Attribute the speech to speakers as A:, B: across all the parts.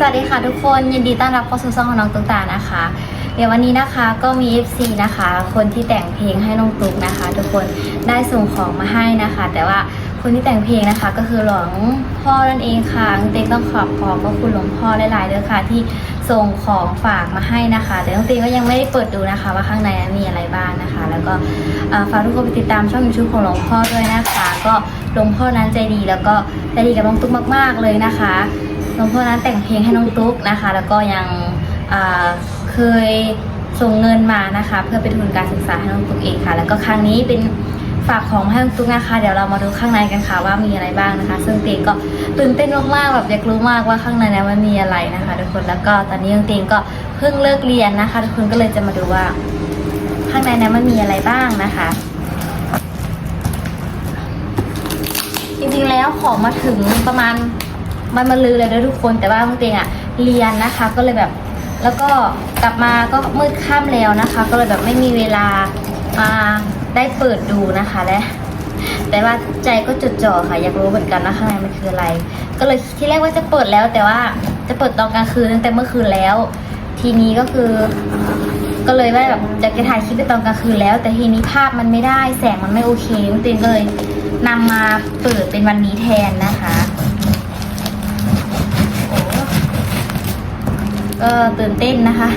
A: สวัสดีค่ะทุกคนยินดีต้อนรับเข้าสู่ช่องของน้องตุ๊กตานะคะ เดี๋ยววันนี้นะคะก็มี FC นะคะ คนที่แต่งเพลงให้น้องตุ๊กนะคะ ทุกคนได้ส่งของมาให้นะคะ แต่ว่าคนที่แต่งเพลงนะคะ ก็คือหลวงพ่อนั่นเองค่ะน้องเต็งต้องขอบขอบพระคุณหลวงพ่อหลายๆเลยค่ะที่ส่งของฝากมาให้นะคะ แต่น้องเต็งก็ยังไม่ได้เปิดดูนะคะ ว่าข้างในมันมีอะไรบ้างนะคะ แล้วก็ฝากทุกคนไปติดตามช่องยูทูบของหลวงพ่อด้วยนะคะ ก็หลวงพ่อนั้นใจดีแล้วก็ใจดีกับน้องตุ๊กมาก ๆเลยนะคะ หลวงพ่อนั้นแต่งเพลงให้น้องตุ๊กนะคะ แล้วก็ยังเคยส่งเงินมานะคะ เพื่อเป็นทุนการศึกษาให้น้องตุ๊กเองค่ะ แล้วก็ครั้งนี้เป็นฝากของให้น้องตุ๊กนะคะ เดี๋ยวเรามาดูข้างในกันค่ะว่ามีอะไรบ้างนะคะ ซึ่งเตงก็ตื่นเต้นมากๆแบบอยากรู้มากว่าข้างในนั้นมันมีอะไรนะคะทุกคนแล้วก็ตอนนี้น้องเตงก็เพิ่งเลิกเรียนนะคะ ทุกคนก็เลยจะมาดูว่า ข้างในนั้นมันมีอะไรบ้างนะคะจริงๆแล้วของมาถึงประมาณ มันมาลือเลยด้วยทุกคนแต่ว่าน้องเตงอะเรียนนะคะก็เลยแบบ แล้วก็กลับมาก็มืดค่ำแล้วนะคะ ก็เลยแบบไม่มีเวลามาได้เปิดดูนะคะและแต่ว่าใจก็จดจ่อค่ะ อยากรู้เหมือนกันนะข้างในมันคืออะไร ก็เลยที่แรกว่าจะเปิดแล้ว แต่ว่าจะเปิดตอนกลางคืนตั้งแต่เมื่อคืนแล้ว ทีนี้ก็คือ ก็เลยว่าแบบจะจะถ่ายคลิปไปตอนกลางคืนแล้ว แต่ทีนี้ภาพมันไม่ได้แสงมันไม่โอเคน้องเตงก็เลยนำมาเปิดเป็นวันนี้แทนนะคะโอ้ ก็ตื่นเต้นนะคะ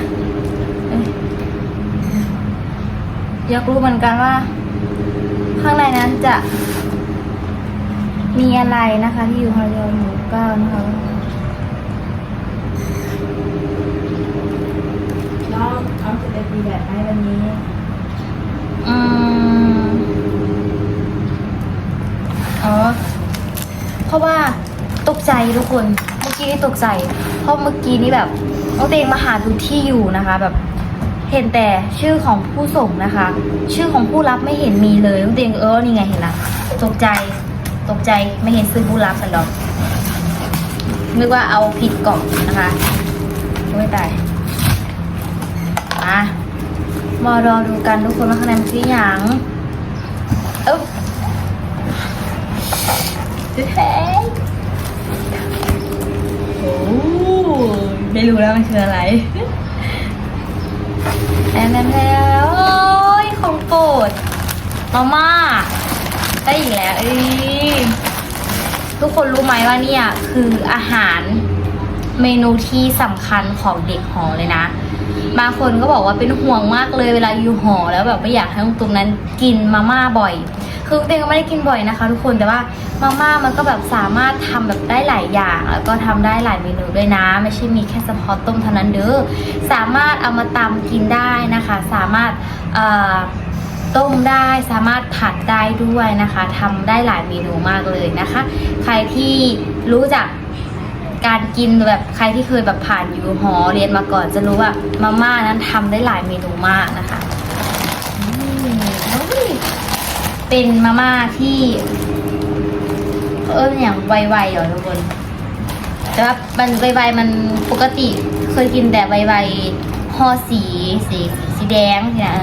A: เอ้ยอยากรู้เหมือนกันว่า ข้างในนั้นจะ มีอะไรนะคะ ที่อยู่ฮอยอหมู่เก้านะคะ
B: น้องน้องจะได้ดีแบบไหมวันนี้
A: อืมอ๋อเพราะว่าตกใจทุกคน เมื่อกี้นี่ตกใจ เพราะเมื่อกี้นี่แบบ น้องเตงมาหาดูที่อยู่นะคะ แบบเห็นแต่ชื่อของผู้ส่งนะคะ ชื่อของผู้รับไม่เห็นมีเลยน้องเตงเออนี่ไงเห็นละตกใจตกใจไม่เห็นซื้อผู้รับกันหรอกนึกว่าเอาผิดกล่องนะคะไม่ตายมามารอดูกันทุกคนว่าคะแนนคืออย่างเอ๊บเฮ้ยโอ้ ไม่รู้แล้วมันคืออะไรแอนแอนแล้วโอ้ยของโปรดมาม่าได้อีกแล้วเอ้ยทุกคนรู้ไหมว่าเนี่ยคืออาหารเมนูที่สำคัญของเด็กหอเลยนะบางคนก็บอกว่าเป็นห่วงมากเลยเวลาอยู่หอแล้วแบบไม่อยากให้ตรงนั้นกินมาม่าบ่อย คือเต้ก็ไม่ได้กินบ่อยนะคะ ทุกคนแต่ว่ามาม่ามันก็แบบสามารถทำแบบได้หลายอย่าง แล้วก็ทำได้หลายเมนูด้วยนะ ไม่ใช่มีแค่เฉพาะต้มเท่านั้นเด้อสามารถเอามาตำกินได้นะคะ สามารถต้มได้สามารถผัดได้ด้วยนะคะทำได้หลายเมนูมากเลยนะคะ ใครที่รู้จักการกินแบบใครที่เคยแบบผ่านอยู่หอเรียนมาก่อนจะรู้ว่ามาม่านั้นทำได้หลายเมนูมากนะคะ เป็นมาม่าที่ เอออย่างไวๆเหรอทุกคน แต่ว่ามันไวๆมันปกติเคยกินแต่ไวๆห่อสีสีสีแดงเนี่ย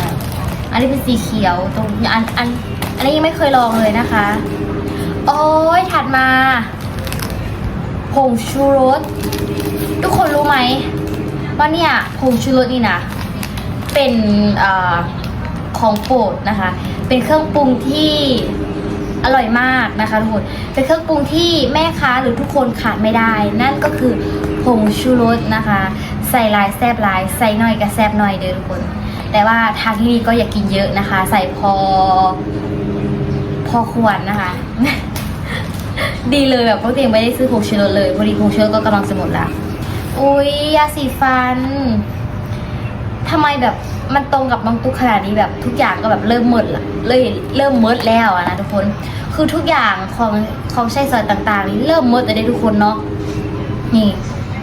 A: อันนี้เป็นสีเขียวตรงอันอันอันนี้ยังไม่เคยลองเลยนะคะ โอ้ยถัดมาผงชูรส ทุกคนรู้ไหมว่าเนี่ยผงชูรสนี่นะ เป็นอของโปรดนะคะ เป็นเครื่องปรุงที่อร่อยมากนะคะทุกคน เป็นเครื่องปรุงที่แม่ค้าหรือทุกคนขาดไม่ได้ นั่นก็คือผงชูรสนะคะ ใส่ลายแซบลาย ใส่หน่อยกับแซบหน่อยเด้อทุกคน แต่ว่าทางที่นี่ก็อย่ากินเยอะนะคะ ใส่พอ พอควรนะคะ ดีเลยแบบปกติไม่ได้ซื้อผงชูรสเลยพอดีผงชูรสก็กำลังจะหมดละอุ้ยยาสีฟัน ทำไมแบบมันตรงกับน้องตุกขนาดนี้แบบทุกอย่างก็แบบเริ่มหมดละเลยเริ่มหมดแล้วอะนะทุกคน คือทุกอย่างของของใช้สอยต่างๆ นี่เริ่มหมดแต่เลยทุกคนเนาะนี่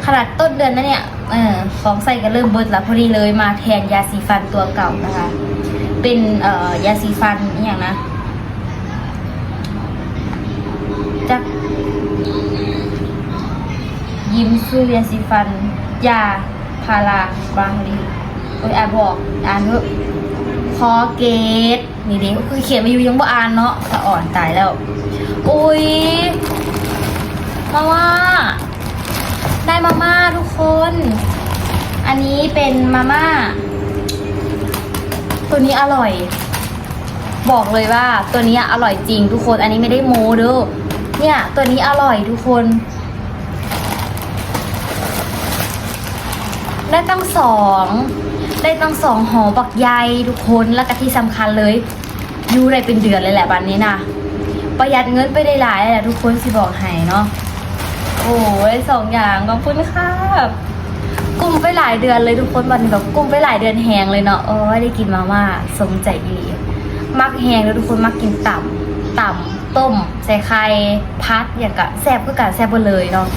A: ขนาดต้นเดือนนะเนี่ยเออของใส่ก็เริ่มเบิดแล้วพอดีเลยมาแทนยาสีฟันตัวเก่านะคะ เป็นเอ่อยาสีฟันอย่างนะจักยิ้มซื้อยาสีฟัน ยาพาราบางลี โอ้ยอ่านบอกอ่านเถอะคอเกตนี่เด็กคือเขียนมาอยู่ยังบ่อ่านเนาะสะอ่อนตายแล้วอุ้ยมาว่าได้มาม่าทุกคน อันนี้เป็นมาม่า ตัวนี้อร่อย บอกเลยว่าตัวนี้อร่อยจริงทุกคน อันนี้ไม่ได้โม้เด้อเนี่ย ตัวนี้อร่อยทุกคน ได้ตั้งสอง ได้ตั้งสองหอบักใยทุกคนแล้วก็ที่สำคัญเลยอยูได้เป็นเดือนเลยแหละบันนี้นะประหยัดเงินไปได้หลายเลยแหละทุกคนสิบอกให้เนาะโอ้ยสองอย่างขอบคุณค่ะกุมไปหลายเดือนเลยทุกคนวันแบบกุมไปหลายเดือนแหงเลยเนาะโอ้ยได้กินมาม่าสมใจดีมักแหงแล้วทุกคนมักกินต่ำต่ำต้มใส่ไข่พัดอย่างกะแซ่บก็กะแซ่บหมดเลยเนาะ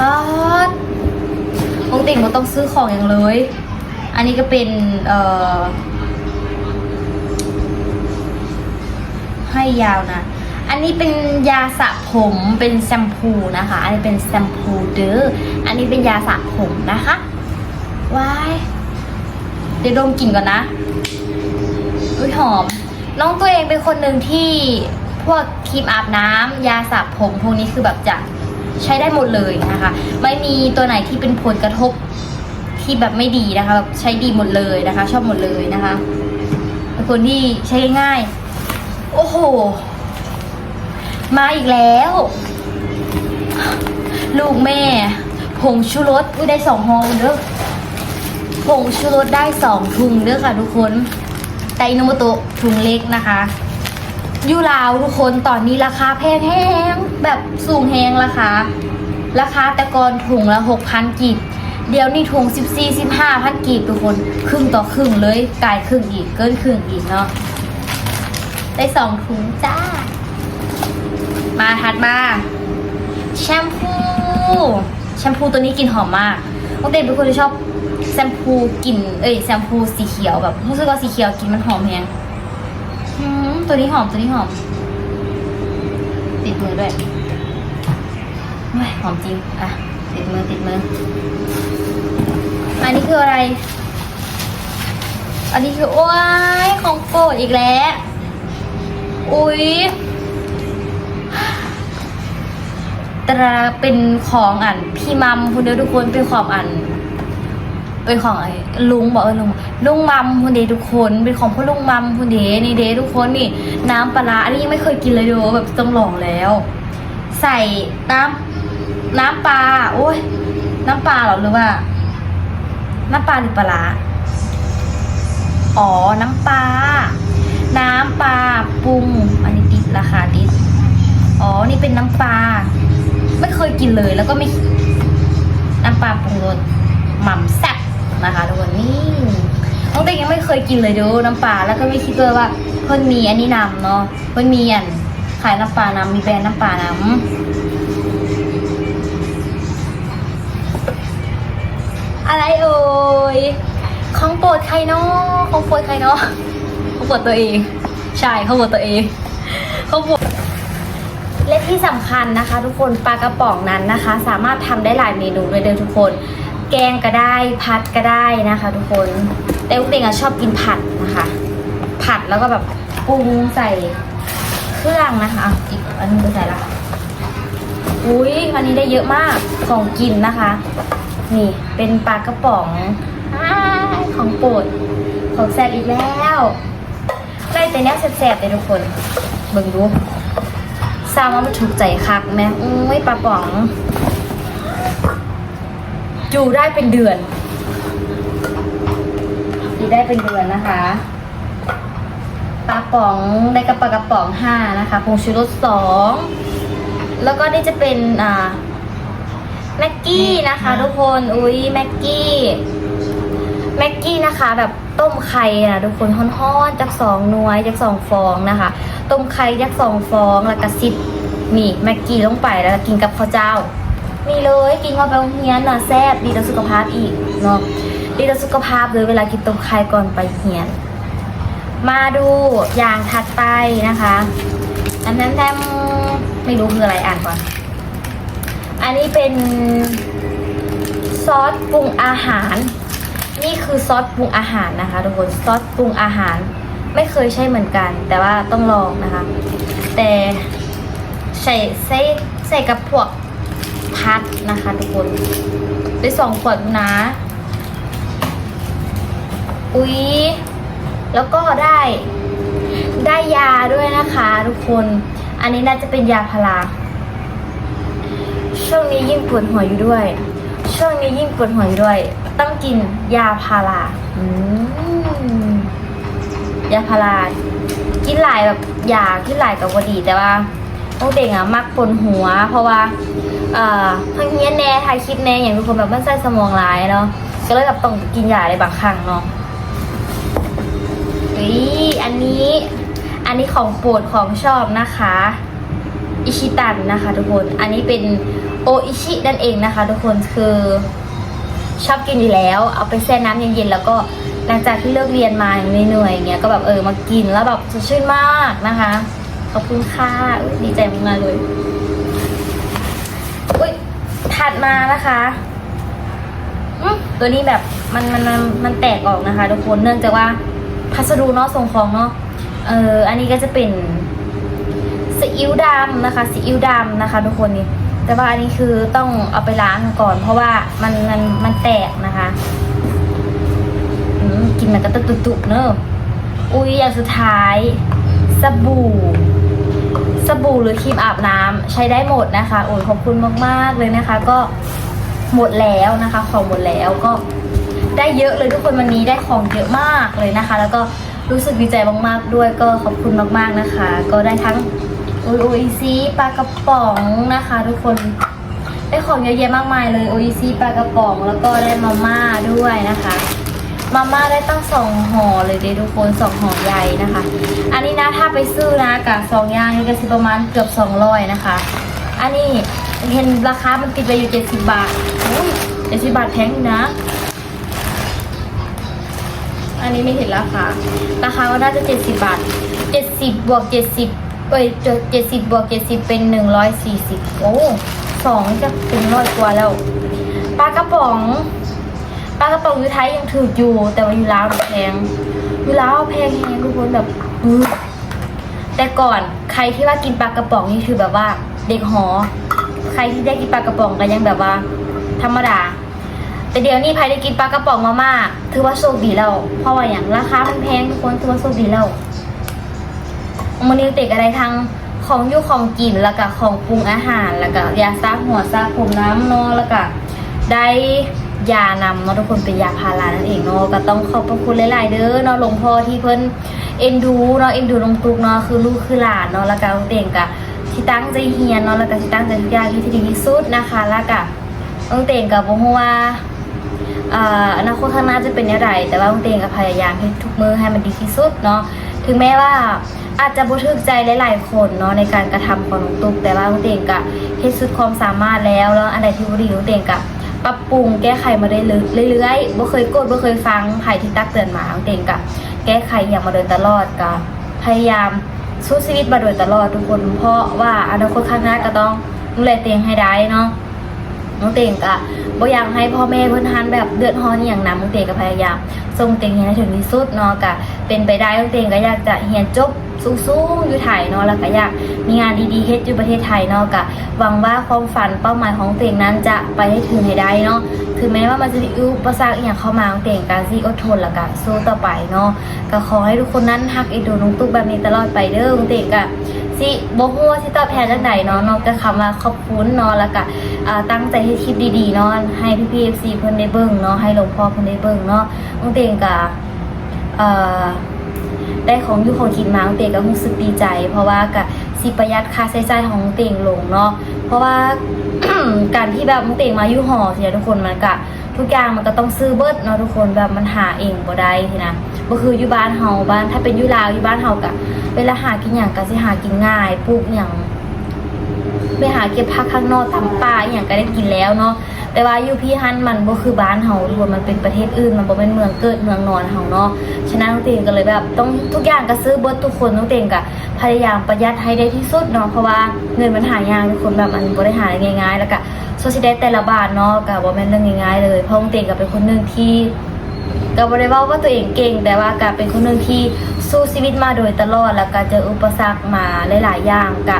A: ป๊าดปกติมันต้องซื้อของอย่างเลย อันนี้ก็เป็นเอ่อให้ยาวนะ อันนี้เป็นยาสระผมเป็นแชมพูนะคะ อันนี้เป็นแชมพูเด้อ อันนี้เป็นยาสระผมนะคะ ว้าย เดี๋ยวดมกลิ่นก่อนนะ อุ้ยหอม น้องตัวเองเป็นคนหนึ่งที่พวกครีมอาบน้ำยาสระผมพวกนี้คือแบบจะใช้ได้หมดเลยนะคะ ไม่มีตัวไหนที่เป็นผลกระทบ ที่แบบไม่ดีนะคะแบบใช้ดีหมดเลยนะคะ ชอบหมดเลยนะคะเป็นคนที่ใช้ง่าย โอ้โห มาอีกแล้ว ลูกแม่ผงชูรสอุ้ยได้สองฮองเด้อผงชูรสได้สองถุงเด้อค่ะทุกคนไดโนโมโตะถุงเล็กนะคะยูราวทุกคนตอนนี้ราคาแพงแห้งแบบสูงแห้งราคาราคาแต่ก่อนถุงละหกพันกีบ เดี๋ยวนี้ถุงสิบสี่สิบห้าพันกีบทุกคนครึ่งต่อครึ่งเลยกลายครึ่งอีกเกินครึ่งอีกเนาะได้สองถุงจ้า มาถัดมา แชมพู แชมพูตัวนี้กลิ่นหอมมากปกติเป็นคนที่ชอบแชมพูกลิ่นเอ้ยแชมพูสีเขียวแบบรู้สึกว่าสีเขียวกลิ่นมันหอมแฮงหืมตัวนี้หอมตัวนี้หอม ติดมือด้วยเฮ้ยหอมจริง อะ ติดมือติดมือ อันนี้คืออะไร อันนี้คือโอ้ยของโปรดอีกแล้ว อุ๊ยแต่เป็นของอันพี่มัมคุณเดียวทุกคนเป็นของอันเป็นของไอ้ลุงบอกเออลุงลุงมัมคุณเดทุกคนเป็นของพ่อลุงมัมคุณเดนี่เดทุกคนนี่ น้ำปลาอันนี้ยังไม่เคยกินเลยดูแบบต้องลองแล้ว ใส่น้ำน้ำปลาโอ้ยน้ำปลาหรอหรือว่า น้ำปลาหรือปลาอ๋อ น้ำปลา น้ำปลาปรุง อันนี้ติดราคาติด อ๋อ นี่เป็นน้ำปลา ไม่เคยกินเลยแล้วก็ไม่ น้ำปลาปรุงรสหม่ำแซ่บนะคะทุกคนนี่น้องเด็กยังไม่เคยกินเลยดูน้ำปลาแล้วก็ไม่คิดเลยว่าเพิ่นมีอันนี้นำเนาะเพิ่นมีอันขายน้ำปลานำมีแบรนด์น้ำปลานำ อะไรเอ่ยของโปรดใครเนาะของโปรดใครเนาะของโปรดตัวเอง ใช่ของโปรดตัวเองของโปรดและที่สำคัญนะคะ ทุกคนปลากระป๋องนั้นนะคะ สามารถทำได้หลายเมนูเลยเด้อทุกคน แกงก็ได้ผัดก็ได้นะคะ ทุกคนแต่ลูกเด็กอะชอบกินผัดนะคะ ผัดแล้วก็แบบปรุงใส่เครื่องนะคะอีกอันนึงใส่ละอุ้ยวันนี้ได้เยอะมากของกินนะคะ นี่เป็นปลากระป๋องอของโปรดของแซ่บอีกแล้วได้แต่เนี้ยแซ่บๆเลยทุกคน เบิ่งดูทราบว่ามันถูกใจคักแม่อุ้ยปลาป๋องอยู่ได้เป็นเดือนอยู่ได้เป็นเดือนนะคะปลาป๋องได้กระปลากระป๋องห้านะคะผงชูรสสองแล้วก็นี่จะเป็นอ่า แม็กกี้นะคะทุกคนอุ้ยแม็กกี้แม็กกี้นะคะแบบต้มไข่นะทุกคนฮ้อนๆจากสองหน่วยจากสองฟองนะคะ ต้มไข่ยักษ์สองฟองแล้วก็ซิดนี่แม็กกี้ลงไปแล้วก็กินกับข้าวเจ้ามีเลยกินเข้าไปโรงเรียนน่ะแซ่บดีต่อสุขภาพอีกเนาะดีต่อสุขภาพเลยเวลากินต้มไข่ก่อนไปเรียน มาดูอย่างถัดไปนะคะอันนั้นแทมไม่รู้คืออะไรอ่านก่อน อันนี้เป็นซอสปรุงอาหาร นี่คือซอสปรุงอาหารนะคะทุกคนซอสปรุงอาหาร ไม่เคยใช้เหมือนกัน แต่ว่าต้องลองนะคะ แต่ใส่ใส่ใส่กับพวกพัดนะคะทุกคนได้สองขวดนะ อุ๊ย แล้วก็ได้ได้ยาด้วยนะคะทุกคน อันนี้น่าจะเป็นยาพารา ช่วงนี้ยิ่งปวดหัวอยู่ด้วย ช่วงนี้ยิ่งปวดหัวอยู่ด้วย ต้องกินยาพาราอืมยาพารากินหลายแบบยากินหลายกับวดีแต่ว่าโอ้เด็กอะมักปวดหัว เพราะว่า เอ่อทั้งเนี้ยแน่ถ่ายคลิปแน่อย่างทุกคนแบบมันใส่สมองร้ายเนาะก็เลยแบบต้องกินยาในบางครั้งเนาะเฮ้ยอันนี้ อันนี้ของโปรดของชอบนะคะ อิชิตันนะคะ ทุกคน อันนี้เป็นโออิชินั่นเองนะคะ ทุกคนคือ ชอบกินอยู่แล้ว เอาไปแช่น้ำเย็นๆแล้วก็หลังจากที่เลิกเรียนมาเหนื่อยๆอย่างเงี้ยก็แบบเออมากินแล้วแบบสดชื่นมากนะคะขอบคุณค่ะดีใจมากเลยอุ้ยถัดมานะคะตัวนี้แบบมันมันมันมันแตกออกนะคะ ทุกคนเนื่องจากว่าพัสดุเนาะส่งของเนาะเอออันนี้ก็จะเป็น ซีอิ๊วดำนะคะซีอิ๊วดำนะคะ ทุกคนนี่แต่ว่าอันนี้คือต้องเอาไปล้างก่อน เพราะว่ามันมันมันแตกนะคะอืมกินมันก็ตุตุๆเนอะอุ้ยอย่างสุดท้ายสบู่ สบู่หรือครีมอาบน้ำใช้ได้หมดนะคะโอ้ยขอบคุณมากๆเลยนะคะ ก็หมดแล้วนะคะของหมดแล้วก็ได้เยอะเลยทุกคนวันนี้ได้ของเยอะมากเลยนะคะ แล้วก็รู้สึกดีใจมากๆด้วยก็ขอบคุณมากๆนะคะ ก็ได้ทั้ง โออีซีปลากระป๋องนะคะ ทุกคนได้ของเยอะแยะมากมายเลยโออีซีปลากระป๋องแล้วก็ได้มาม่าด้วยนะคะมาม่าได้ตั้งสองห่อเลยเด้ทุกคนสองห่อใหญ่นะคะ อันนี้นะถ้าไปซื้อนะกับสองอย่างนี่ก็สิประมาณเกือบสองร้อยนะคะ อันนี้เห็นราคา มันติดไปอยู่เจ็ดสิบบาทอุ้ยเจ็ดสิบบาทแพงนะ อันนี้ไม่เห็นราคา ราคาก็น่าจะเจ็ดสิบบาทเจ็ดสิบบวกเจ็ดสิบ เอ้ยเจ็ดสิบบวกเจ็ดสิบเป็นหนึ่งร้อยสี่สิบโอ้สองจะเป็นร้อยกว่าแล้วปลากระป๋องปลากระป๋องอยู่ไทยยังถืออยู่ แต่ว่าอยู่ลาวแพงอยู่ลาวแพงแฮงทุกคนแบบแต่ก่อนใครที่ว่ากินปลากระป๋องนี่คือแบบว่า เด็กหอ ใครที่ได้กินปลากระป๋องก็ยังแบบว่า ธรรมดา แต่เดี๋ยวนี้ใครได้กินปลากระป๋องมาม่าถือว่าโชคดีแล้วเพราะว่าอย่างราคามันแพงทุกคนถือว่าโชคดีแล้ว มันนิวเตกอะไรทั้งของอยุของกินแล้วก็ของปรุงอาหารแล้วก็ยาซักหัวซักผมน้ำเนอะแล้วก็ได้ยานำเนาะทุกคนเป็นยาพารานั่นเองเนาะก็ต้องขอบพระคุณหลายๆเด้อเนาะหลวงพ่อที่เพิ่นเอ็นดูเนาะเอ็นดูน้องตุกเนาะคือลูกคือหลานเนาะแล้วก็เด็กกะที่ตั้งใจเฮียนเนาะแล้วก็ที่ตั้งใจทุกอย่างที่ดีที่สุดนะคะ แล้วก็ต้องเต่งกับบ่ฮู้ว่าอนาคตข้างหน้าจะเป็นอย่างไรแต่ว่าลุงเตงก็พยายามให้ทุกมือให้มันดีที่สุดเนาะถึงแม้ว่า อาจจะบ่ถึกใจหลายๆคนเนาะในการกระทำของน้องตุ๊กแต่ว่าลุงเตงก็เฮ็ดสุดความสามารถแล้วแล้วอันใดที่บ่ดีลุงเตงก็ปรับปรุงแก้ไขมาได้เรื่อยๆบ่เคยโกรธบ่เคยฟังไผที่ตักเตือนมาลุงเตงก็แก้ไขอย่างมาโดยตลอดก็พยายามสู้ชีวิตมาโดยตลอดทุกคน เพราะว่าอนาคตข้างหน้าก็ต้องดูแลตัวเองให้ได้เนาะ น้องเต่งก็บ่อยากให้พ่อแม่เพิ่อนทานแบบเดือดร้อนอย่างนั้นน้องเต่งก็พยายามส่งเต่งเรียนให้ถึงที่สุดเนาะก็เป็นไปได้น้องเต่งก็อยากจะเรียนจบสูงๆอยู่ไทยเนาะแล้วก็อยากมีงานดีๆเฮ็ดอยู่ประเทศไทยเนาะก็หวังว่าความฝันเป้าหมายของเต่งนั้นจะไปให้ถึงให้ได้เนาะถึงแม้ว่ามันจะมีอุปสรรคอย่างเข้ามาน้องเต่งก็สิอดทนแล้วก็สู้ต่อไปเนาะก็ขอให้ทุกคนนั้นฮักเอ็นดูน้องตุ๊กแบบนี้ตลอดไปเด้อน้องเต่งก็ สิบ่ฮู้ว่าสิตอบแทนจังไดเนาะนอกจากคำว่าขอบคุณเนาะแล้วก็ตั้งใจให้คลิปดีๆเนาะให้พี่ๆ FC เพิ่นได้เบิ่งเนาะให้หลวงพ่อเพิ่นได้เบิ่งเนาะองเตงก็ได้ของอยู่ของกินมาองเตงก็รู้สึกดีใจ เพราะว่าก็สิประหยัดค่าใช้จ่ายขององเตงลงเนาะเพราะว่าการที่แบบองเตงมาอยู่หอสิทุกคนมันก็ ทุกอย่างมันก็ต้องซื้อเบิดเนาะทุกคนแบบมันหาเองบ่ได้ทีนะบ่คืออยู่บ้านเฮาบ้านถ้าเป็นอยู่ลาวอยู่บ้านเฮาก็เวลาหากินอย่างก็สิหากินง่ายปลูกอย่างไปหาเก็บผักข้างนอกตามป่าอย่างก็ได้กินแล้วเนาะแต่ว่าอยู่พี่ฮันมันบ่คือบ้านเฮาทุกคนมันเป็นประเทศอื่น มันบ่เป็นเมืองเกิดเมืองนอนเฮาเนาะฉะนั้นน้องเตงก็เลยแบบต้องทุกอย่างก็ซื้อเบิดทุกคนน้องเตงก็พยายามประหยัดให้ได้ที่สุดเนาะเพราะว่าเงินมันหายากทุกคนแบบมันบ่ได้หาได้ง่ายๆ แล้วก็ โซซิได้แต่ละบาทเนาะก็บ่แม่นเรื่องง่ายๆเลยเพราะองเตงก็เป็นคนหนึ่งที่ก็บ่ได้ว่าว่าตัวเองเก่ง แต่ว่าก็เป็นคนหนึ่งที่สู้ชีวิตมาโดยตลอด แล้วก็เจออุปสรรคมาหลายๆอย่างก็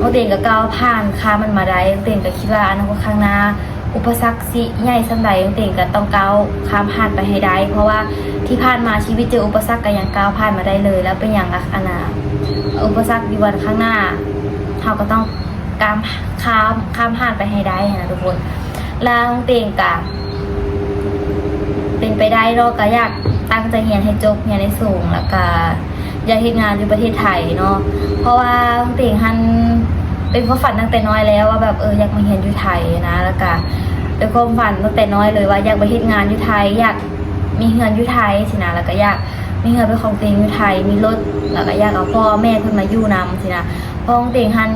A: น้องเตียงก็ก้าวผ่านค้ามันมาได้องเตียงก็คิดว่าอนาคตข้างหน้าอุปสรรคสิใหญ่สันใดองเตียงก็ต้องก้าวข้ามผ่านไปให้ได้ เพราะว่าที่ผ่านมาชีวิตเจออุปสรรคก็ยังก้าวผ่านมาได้เลย แล้วเป็นอย่างอนาอุปสรรคดีวันข้างหน้าเราก็ต้อง กามข้ามข้ามผ่านไปให้ได้นะทุกคนแล้วน้องเตียงกะเป็นไปได้เราก็อยากตั้งใจเรียนให้จบเรียนให้สูงแล้วก็อยากเฮ็ดงานอยู่ประเทศไทยเนาะเพราะว่าเต่งฮันเป็นความฝันตั้งแต่น้อยแล้วว่าแบบเอออยากมาเรียนอยู่ไทยนะแล้วก็เป็นความฝันตั้งแต่น้อยเลยว่าอยากไปเฮ็ดงานอยู่ไทยอยากมีเงินอยู่ไทยสินะแล้วก็อยากมีเงินเป็นของตัวเองอยู่ไทยมีรถแล้วก็อยากเอาพ่อแม่เพิ่นมาอยู่นำสินะเพราะเต่งฮัน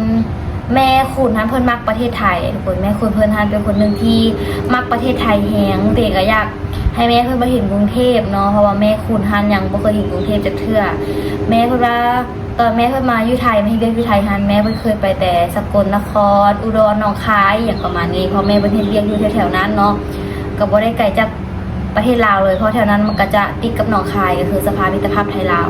A: แม่คุณฮันเพิ่นมักประเทศไทยทุกคนแม่คุณเพิ่นฮันเป็นคนหนึ่งที่มักประเทศไทยแฮงเต่งก็อยากให้แม่เพิ่นมาเห็นกรุงเทพเนาะเพราะว่าแม่คุณฮันยังบ่เคยเห็นกรุงเทพจักเทื่อ แม่เพิ่นว่าตอนแม่เพิ่นมาอยู่ไทยไม่เรียนอยู่ไทยฮันแม่เพิ่นเคยไปแต่สกลนคร อุดรหนองคายอย่างประมาณนี้เพราะแม่เพิ่นเรียนอยู่แถวๆนั้นเนาะก็บ่ได้ไกลจากประเทศลาวเลยเพราะแถวนั้นมันก็จะติดกับหนองคายก็คือสะพานมิตรภาพไทยลาว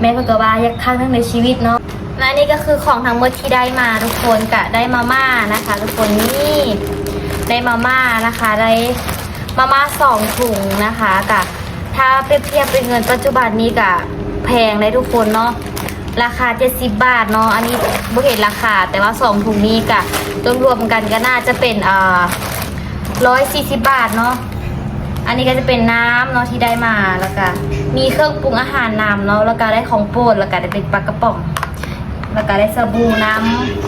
A: แม่เพิ่นก็ว่าอยากครั้งนึงในชีวิตเนาะ และนี่ก็คือของทั้งหมดที่ได้มาทุกคนก็ได้มาม่านะคะ ทุกคนนี่ได้มาม่านะคะ ได้มาม่าสองถุงนะคะกับถ้าเปรียบเทียบเป็นเงินปัจจุบันนี้กับแพงเลยทุกคนเนาะราคา 70 บาทเนาะอันนี้บ่เห็นราคา แต่ว่าสองถุงนี้กับรวมๆกันก็น่าจะเป็นอ่า140บาทเนาะอันนี้ก็จะเป็นน้ำเนาะที่ได้มาแล้วก็มีเครื่องปรุงอาหารน้ำเนาะแล้วก็ได้ของโปรดแล้วก็ได้เป็นปลากระป๋อง แล้วก็ได้สบู่น้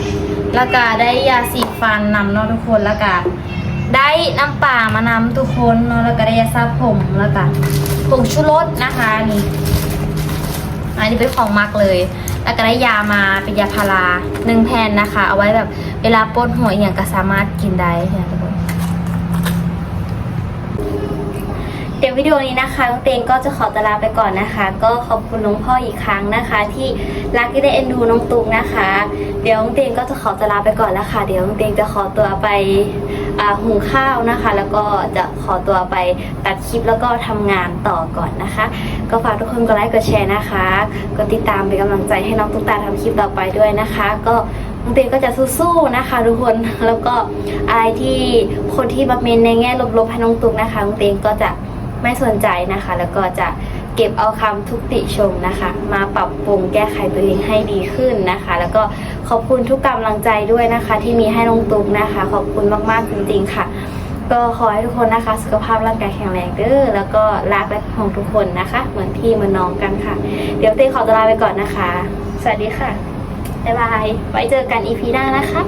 A: ำแล้วก็ได้ยาสีฟันนำเนาะทุกคนแล้วก็ได้น้ำป่ามานำทุกคนเนาะแล้วก็ได้ยาซาผมแล้วก็ผงชูรสนะคะนี่อันนี้เป็นของมักเลย แล้วก็ได้ยามาเป็นยาพาราหนึ่งแผ่นนะคะ เอาไว้แบบเวลาปวดหัวอย่างก็สามารถกินได้ค่ะทุกคน เดี๋ย วิดีโอนี้นะคะน้องเตงก็จะขอตลาไปก่อนนะคะ ก็ขอบคุณน้องพ่ออีกครั้งนะคะ ที่รักที่ได้เอ็นดูน้องตุงนะคะ เดี๋ยวน้องเตงก็จะขอตลาไปก่อนแล้วค่ะ เดี๋ยวน้องเตงจะขอตัวไปหุงข้าวนะคะ แล้วก็จะขอตัวไปตัดคลิปแล้วก็ทำงานต่อก่อนนะคะ ก็ฝากทุกคนกดไลค์กดแชร์นะคะกดติดตามเป็นกำลังใจให้น้องตุ๊กตาทำคลิปต่อไปด้วยนะคะ ก็น้องเตงก็จะสู้ๆนะคะ ทุกคนแล้วก็อะไรที่คนที่มาเมนในแง่ลบๆให้น้องตุ๊กนะคะน้องเตงก็จะ ไม่สนใจนะคะ แล้วก็จะเก็บเอาคำทุกติชมนะคะ มาปรับปรุงแก้ไขตัวเองให้ดีขึ้นนะคะ แล้วก็ขอบคุณทุกกำลังใจด้วยนะคะ ที่มีให้น้องตุ๊กนะคะ ขอบคุณมากๆจริงๆค่ะ ก็ขอให้ทุกคนนะคะ สุขภาพร่างกายแข็งแรงเด้อแล้วก็รักและของทุกคนนะคะ เหมือนพี่เหมือนน้องกันค่ะ เดี๋ยวเต้ขอตัวลาไปก่อนนะคะ สวัสดีค่ะบ๊ายบายไว้เจอกันอีพีหน้านะคะ